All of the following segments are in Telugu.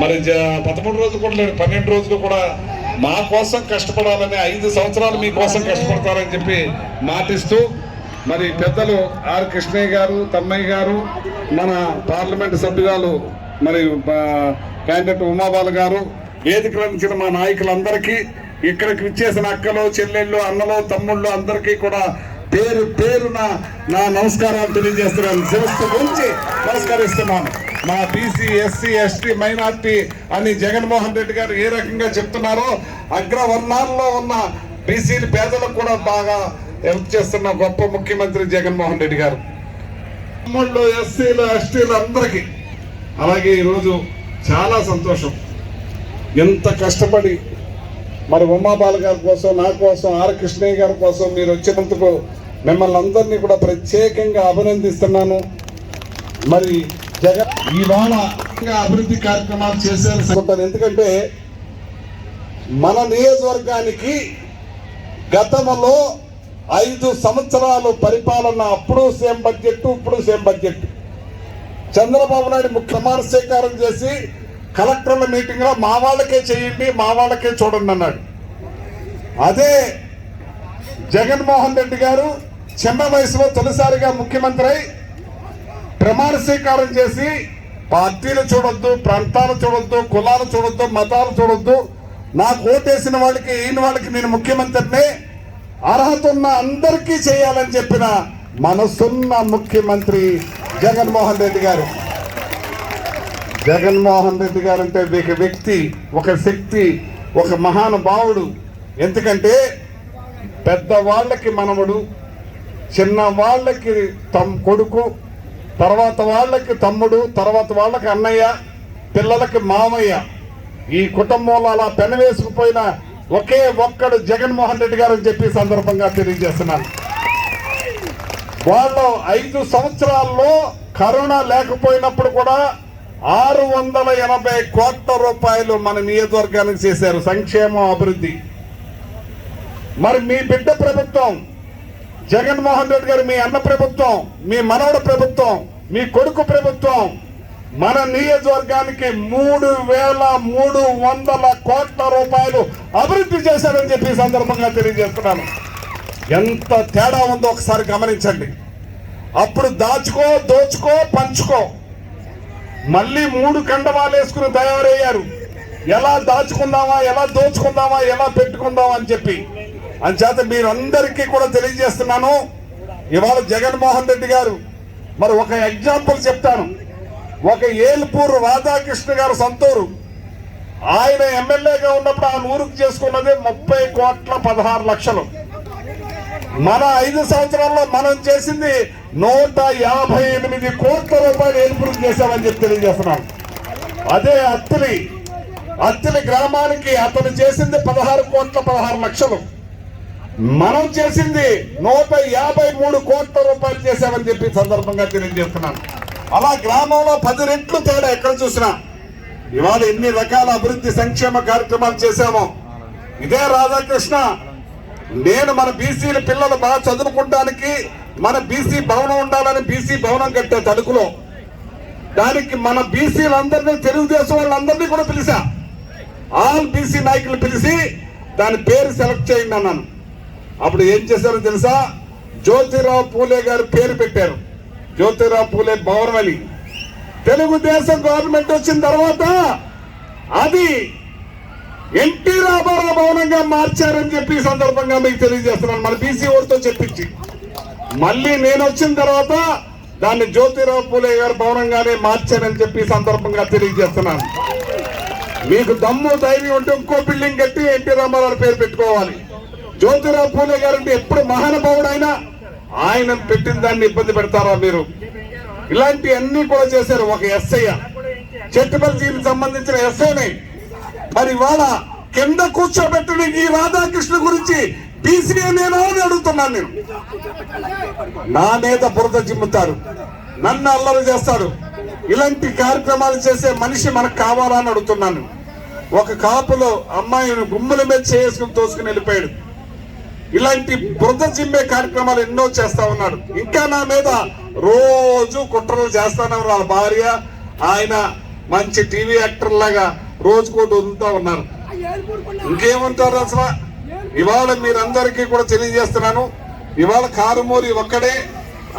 మరి జ- పదమూడు రోజులు కూడా లేదు పన్నెండు రోజులు కూడా మా కోసం కష్టపడాలని ఐదు సంవత్సరాలు మీ కోసం కష్టపడతారని చెప్పి మాటిస్తూ మరి పెద్దలు ఆర్ కృష్ణయ్య గారు తమ్మయ్య గారు మన పార్లమెంట్ సభ్యురాలు మరి క్యాండిడేట్ ఉమాబాల గారు వేదిక రంచిన మా నాయకులందరికీ ఇక్కడికి విచ్చేసిన అక్కలు చెల్లెళ్ళు అన్నలు తమ్ముళ్ళు అందరికీ కూడా పేరు పేరున నా నమస్కారాలు తెలియజేస్తున్నాను. శిరస్సు గురించి నమస్కరిస్తున్నాను. మా బీసీ ఎస్సీ ఎస్టీ మైనార్టీ అని జగన్మోహన్ రెడ్డి గారు ఏ రకంగా చెప్తున్నారో అగ్రవర్ణాల్లో ఉన్న బీసీలు పేదలకు కూడా బాగా హెల్ప్ చేస్తున్న గొప్ప ముఖ్యమంత్రి జగన్మోహన్ రెడ్డి గారు. తమ్ముళ్ళు ఎస్సీలు ఎస్టీలు అందరికీ అలాగే ఈరోజు చాలా సంతోషం. ఎంత కష్టపడి మరి ఉమాబాల గారి కోసం నా కోసం ఆర్ కృష్ణయ్య గారి కోసం మీరు వచ్చినందుకు మిమ్మల్ని అందరినీ కూడా ప్రత్యేకంగా అభినందిస్తున్నాను. మరి జగన్ ఇవాళ అభివృద్ధి కార్యక్రమాలు చేశారు ఎందుకంటే మన నియోజకవర్గానికి గతంలో ఐదు సంవత్సరాలు పరిపాలన అప్పుడు సేమ్ బడ్జెట్ ఇప్పుడు సేమ్ బడ్జెట్. చంద్రబాబు నాయుడు ముఖ్యమాన స్వీకారం చేసి కలెక్టర్ల మీటింగ్లో మా వాళ్ళకే చేయండి మా వాళ్ళకే చూడండి అన్నాడు. అదే జగన్మోహన్ రెడ్డి గారు చిన్న వయసులో తొలిసారిగా ముఖ్యమంత్రి అయి ప్రమాణ స్వీకారం చేసి పార్టీలు చూడొద్దు ప్రాంతాలు చూడొద్దు కులాలు చూడొద్దు మతాలు చూడొద్దు. నాకు ఓటేసిన వాళ్ళకి ఈయన వాళ్ళకి నేను ముఖ్యమంత్రిని అర్హత ఉన్న అందరికీ చేయాలని చెప్పిన మనసున్న ముఖ్యమంత్రి జగన్మోహన్ రెడ్డి గారు. జగన్మోహన్ రెడ్డి గారు అంటే ఒక వ్యక్తి ఒక శక్తి ఒక మహానుభావుడు. ఎందుకంటే పెద్దవాళ్ళకి మనవడు చిన్న వాళ్ళకి తమ్ కొడుకు తర్వాత వాళ్ళకి తమ్ముడు తర్వాత వాళ్ళకి అన్నయ్య పిల్లలకి మామయ్య. ఈ కుటుంబంలో అలా పెనవేసుకుపోయిన ఒకే ఒక్కడు జగన్మోహన్ రెడ్డి గారు అని చెప్పి సందర్భంగా తెలియజేస్తున్నాను. వాళ్ళు ఐదు సంవత్సరాల్లో కరోనా లేకపోయినప్పుడు కూడా ఆరు వందల ఎనభై కోట్ల రూపాయలు మన నియోజకవర్గానికి చేశారు సంక్షేమం అభివృద్ధి. మరి మీ బిడ్డ ప్రభుత్వం జగన్మోహన్ రెడ్డి గారు మీ అన్న ప్రభుత్వం మీ మనవడ ప్రభుత్వం మీ కొడుకు ప్రభుత్వం మన నియోజకవర్గానికి మూడు వేల మూడు వందల కోట్ల రూపాయలు అభివృద్ధి చేశారని చెప్పి సందర్భంగా తెలియజేస్తున్నాను. ఎంత తేడా ఉందో ఒకసారి గమనించండి. అప్పుడు దాచుకో దోచుకో పంచుకో. మళ్ళీ మూడు కండవాలు వేసుకుని తయారయ్యారు. ఎలా దాచుకుందామా ఎలా దోచుకుందామా ఎలా పెట్టుకుందామా అని చెప్పి అంచేత మీరందరికీ కూడా తెలియజేస్తున్నాను. ఇవాళ జగన్మోహన్ రెడ్డి గారు మరి ఒక ఎగ్జాంపుల్ చెప్తాను. ఒక ఏల్పూర్ రాధాకృష్ణ గారు సొంతూరు. ఆయన ఎమ్మెల్యేగా ఉన్నప్పుడు ఆ ఊరుకు చేసుకున్నది ముప్పై కోట్ల పదహారు లక్షలు. మన ఐదు సంవత్సరాల్లో మనం చేసింది నూట యాభై ఎనిమిది కోట్ల రూపాయలు ఏర్పూరు చేశామని చెప్పి తెలియజేస్తున్నాం అదే అత్తిలి. అత్తిలి గ్రామానికి అతను చేసింది పదహారు కోట్ల పదహారు లక్షలు. మనం చేసింది నూట యాభై మూడు కోట్ల రూపాయలు చేశామని చెప్పి సందర్భంగా తెలియజేస్తున్నాను. అలా గ్రామంలో పది రెట్లు తేడా ఎక్కడ చూసినా? ఇవాళ ఎన్ని రకాల అభివృద్ధి సంక్షేమ కార్యక్రమాలు చేశామో? ఇదే రాధాకృష్ణ. నేను మన బీసీల పిల్లలు బాగా చదువుకోవడానికి మన బీసీ భవనం ఉండాలని బీసీ భవనం కట్టే తడుకులో దానికి మన బీసీలందరినీ తెలుగుదేశం వాళ్ళందరినీ కూడా పిలిచా. ఆల్ బీసీ నాయకులు పిలిచి దాని పేరు సెలెక్ట్ చేయండి అన్నాను. అప్పుడు ఏం చేశారో తెలుసా? జ్యోతిరావు పూలే గారు పేరు పెట్టారు. జ్యోతిరావు పూలే భవనం తెలుగుదేశం గవర్నమెంట్ వచ్చిన తర్వాత అది ఎన్టీ రామారావు భవనంగా మార్చారని చెప్పి సందర్భంగా మీకు తెలియజేస్తున్నాను. మన బీసీ ఓడితో చెప్పించి. మళ్ళీ నేను వచ్చిన తర్వాత దాన్ని జ్యోతిరావు పూలే గారు భవనంగానే మార్చారని చెప్పి సందర్భంగా తెలియజేస్తున్నాను. మీకు దమ్ము ధైర్యం ఉంటే ఇంకో బిల్డింగ్ కట్టి ఎన్టీ రామారావు పేరు పెట్టుకోవాలి. జ్యోతిరావు పూలే గారు అంటే ఎప్పుడు మహానుభావుడు అయినా ఆయన పెట్టిన దాన్ని ఇబ్బంది పెడతారా మీరు? ఇలాంటి అన్ని కూడా చేశారు ఒక ఎస్ఐ. చెట్టుపల్లికి సంబంధించిన ఎస్ఐని. మరి ఇవాళ కింద కూర్చోబెట్టిన ఈ రాధాకృష్ణ గురించి బీసీ నేను అని అడుగుతున్నాను నేను. నా మీద బురద జిమ్ముతారు నన్ను అల్లరి చేస్తాడు ఇలాంటి కార్యక్రమాలు చేసే మనిషి మనకు కావాలా అని అడుగుతున్నాను. ఒక కాపులో అమ్మాయిని గుమ్మల మీద చేసుకుని తోసుకుని వెళ్ళిపోయాడు. ఇలాంటి బురద జిమ్మే కార్యక్రమాలు ఎన్నో చేస్తా ఉన్నాడు. ఇంకా నా మీద రోజు కుట్రలు చేస్తానే వాళ్ళ భార్య. ఆయన మంచి టీవీ యాక్టర్ లాగా రోజుకోటి వదులుతా ఉన్నారు. ఇంకేమంటారు అసలు? ఇవాళ మీరందరికీ కూడా తెలియజేస్తున్నాను. ఇవాళ కారుమూరి ఒక్కడే.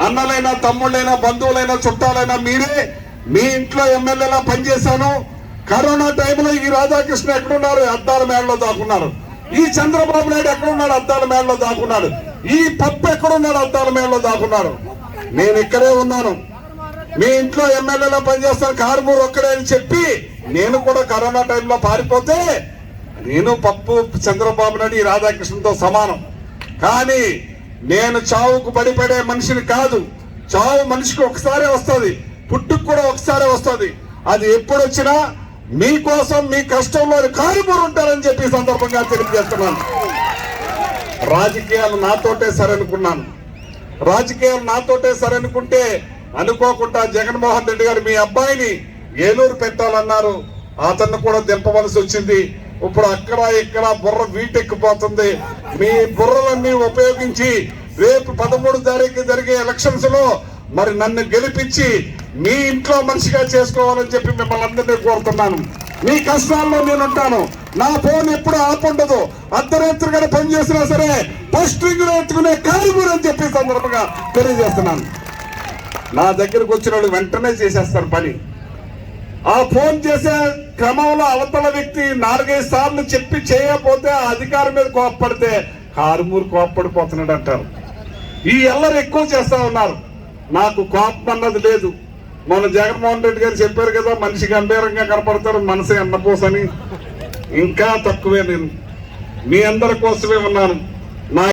అన్నలైనా తమ్ముళ్ళైనా బంధువులైనా చుట్టాలైనా మీరే మీ ఇంట్లో ఎమ్మెల్యేలా పనిచేశాను. కరోనా టైంలో ఈ రాధాకృష్ణ ఎక్కడున్నారు? అద్దాల మేడలో దాక్కున్నారు. ఈ చంద్రబాబు నాయుడు ఎక్కడున్నాడు? అద్దాల మేడలో దాక్కున్నాడు. ఈ పప్పు ఎక్కడున్నాడు? అద్దాల మేడలో దాక్కున్నారు నేను ఇక్కడే ఉన్నాను. మీ ఇంట్లో ఎమ్మెల్యేలో పనిచేస్తాను. కారుమూరు ఒక్కడే అని చెప్పి నేను కూడా కరోనా టైంలో పారిపోతే నేను పప్పు చంద్రబాబు నాయుడు ఈ రాధాకృష్ణతో సమానం. కానీ నేను చావుకు పడిపడే మనిషిని కాదు. చావు మనిషికి ఒకసారే వస్తుంది. పుట్టుకు కూడా ఒకసారే వస్తుంది. అది ఎప్పుడు వచ్చినా మీకోసం మీ కష్టంలో కారుమూరు ఉంటారని చెప్పి సందర్భంగా తెలియజేస్తున్నాను. రాజకీయాలు నాతోటే సరనుకున్నాను. రాజకీయాలు నాతోటే సరనుకుంటే అనుకోకుండా జగన్మోహన్ రెడ్డి గారు మీ అబ్బాయిని ఏలూరు పెట్టాలన్నారు. అతన్ని కూడా దింపవలసి వచ్చింది. ఇప్పుడు అక్కడ ఇక్కడ బుర్ర వీటెక్కిపోతుంది. మీ బుర్రలన్నీ ఉపయోగించి రేపు పదమూడు తారీఖు జరిగే ఎలక్షన్స్లో మరి నన్ను గెలిపించి మీ ఇంట్లో మనిషిగా చేసుకోవాలని చెప్పి మిమ్మల్ని అందరినీ కోరుతున్నాను. మీ కష్టాల్లో నేను ఉంటాను. నా ఫోన్ ఎప్పుడు ఆపుండదు అర్ధరాత్రిగా పని చేసినా సరే ఫస్ట్ రింగ్ ఎత్తుకునే కారుమూరు అని చెప్పి సందర్భంగా తెలియజేస్తున్నాను. నా దగ్గరకు వచ్చిన వాళ్ళు వెంటనే చేసేస్తారు పని. ఆ ఫోన్ చేసే క్రమంలో అవతల వ్యక్తి నాలుగైదు సార్లు చెప్పి చేయకపోతే ఆ అధికారి మీద కోప్పడితే కారుమూరు కోప్పడిపోతున్నాడు అంటారు ఈ ఎల్లరు ఎక్కువ చేస్తా ఉన్నారు. నాకు కోపం అన్నది లేదు. మన జగన్మోహన్ రెడ్డి గారు చెప్పారు కదా మనిషి గంభీరంగా కనపడతారు మనసే అన్నపోసని. ఇంకా తక్కువే నేను. మీ అందరి కోసమే ఉన్నాను. నా